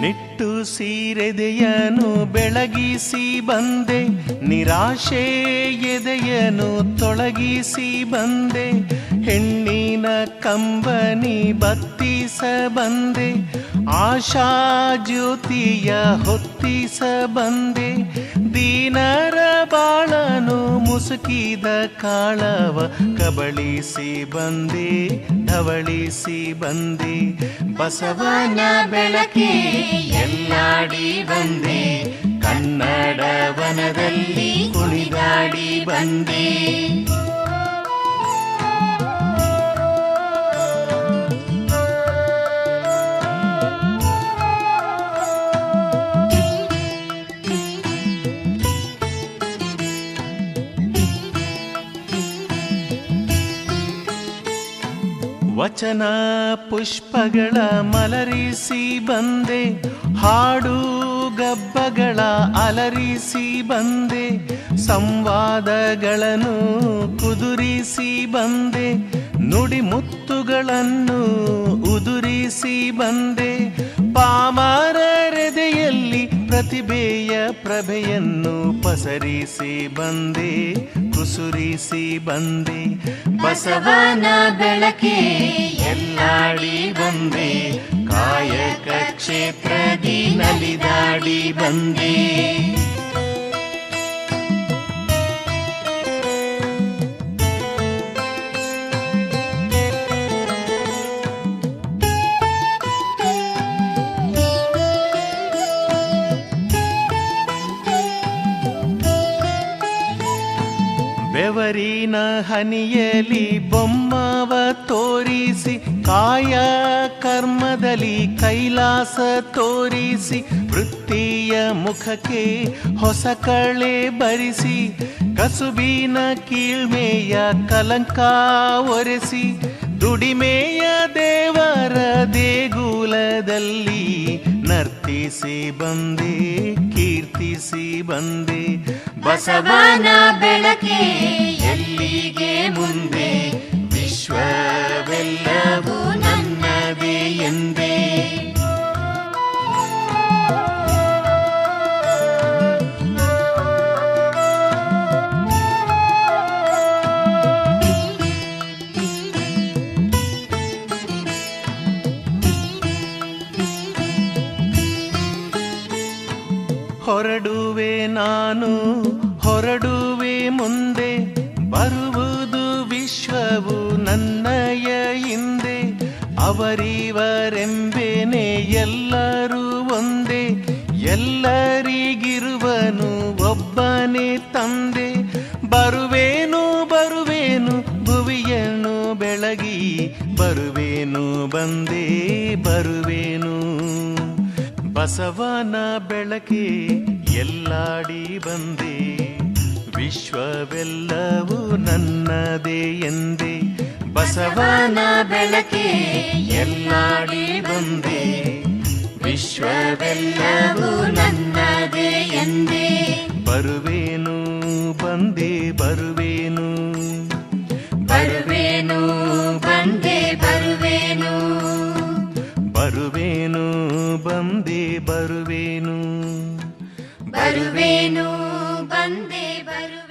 ನಿಟ್ಟು ಸೀರೆದೆಯನು ಬೆಳಗಿಸಿ ಬಂದೆ ನಿರಾಶೆ ಎದೆಯನು ತೊಳಗಿಸಿ ಬಂದೆ ಹೆಣ್ಣಿನ ಕಂಬನಿ ಬತ್ತಿಸ ಬಂದೆ ಆಶಾ ಜ್ಯೋತಿಯ ಹೊತ್ತಿಸ ಬಂದೆ, ದೀನರ ಬಾಳನು ಮುಸುಕಿದ ಕಾಳವ ಕಬಳಿಸಿ ಬಂದೆ, ಧವಳಿಸಿ ಬಂದೆ, ಬಸವನ ಬೆಳಕೆ ಎಲ್ಲಾಡಿ ಬಂದೆ ಕನ್ನಡ ವನದಲ್ಲಿ ಕುಣಿದಾಡಿ ಬಂದೆ. ವಚನ ಪುಷ್ಪಗಳ ಮಲರಿಸಿ ಬಂದೆ, ಹಾಡು ಗಬ್ಬಗಳ ಅಲರಿಸಿ ಬಂದೆ, ಸಂವಾದಗಳನ್ನು ಕುದುರಿಸಿ ಬಂದೆ ನುಡಿ ಮುತ್ತುಗಳನ್ನು ಉದುರಿಸಿ ಬಂದೆ. ಪಾಮರರೆದೆಯಲ್ಲಿ ಪ್ರತಿಭೆಯ ಪ್ರಭೆಯನ್ನು ಪಸರಿಸಿ ಬಂದೆ, ಕುಸುರಿಸಿ ಬಂದೆ. ಬಸವನ ಬೆಳಕೆ ಎಲ್ಲಾಡಿ ಬಂದೆ. ಕಾಯಕ ಕ್ಷೇತ್ರದಿ ನಲಿದಾಡಿ ಬಂದೆ. ಬೆವರಿನ ಹನಿಯಲಿ ಬೊಮ್ಮವ ತೋರಿಸಿ, ಕಾಯ ಕರ್ಮದಲ್ಲಿ ಕೈಲಾಸ ತೋರಿಸಿ, ವೃತ್ತಿಯ ಮುಖಕ್ಕೆ ಹೊಸ ಕಳೆ ಬರಿಸಿ, ಕಸುಬಿನ ಕೀಳ್ಮೆಯ ಕಲಂಕ ಒರೆಸಿ, ದುಡಿಮೆಯ ದೇವರ ದೇಗುಲದಲ್ಲಿ ನರ್ತಿಸಿ ಬಂದೆ, ಕೀರ್ತಿಸಿ ಬಂದೆ. ಬಸವನ ಬೆಳಕೆ ಎಲ್ಲಿಗೆ ಮುಂದೆ? ಹೊರಡುವೆ ನಾನು, ಹೊರಡುವೆ ಮುಂದೆ, ಬರುವುದು ವಿಶ್ವವು ನನ್ನಯ ಹಿಂದೆ, ಅವರಿವರೆಂಬೇನೆ ಎಲ್ಲರೂ ಒಂದೇ, ಎಲ್ಲರಿಗಿರುವನು ಒಬ್ಬನೇ ತಂದೆ, ಬರುವೇನು ಬರುವೇನು, ಭುವಿಯನ್ನು ಬೆಳಗಿ, ಬರುವೇನು ಬಂದೇ, ಬರುವೇನು ಬಸವನ ಬೆಳಕಿ ಎಲ್ಲಾಡಿ ಬಂದೆ. ವಿಶ್ವವೆಲ್ಲವೂ ನನ್ನದೇ ಎಂದೆ. ಬಸವನ ಬೆಳಕಿ ಎಲ್ಲಾಡಿ ಬಂದೆ. ವಿಶ್ವವೆಲ್ಲವೂ ನನ್ನದೇ ಎಂದೆ. ಬರುವೇನು ಬಂದೆ, ಬರುವೇನು? ಬರುವೇನು ಬಂದೆ ಬರುವೇನು. ಬರುವೇನು ಬಂದೆ ಬರು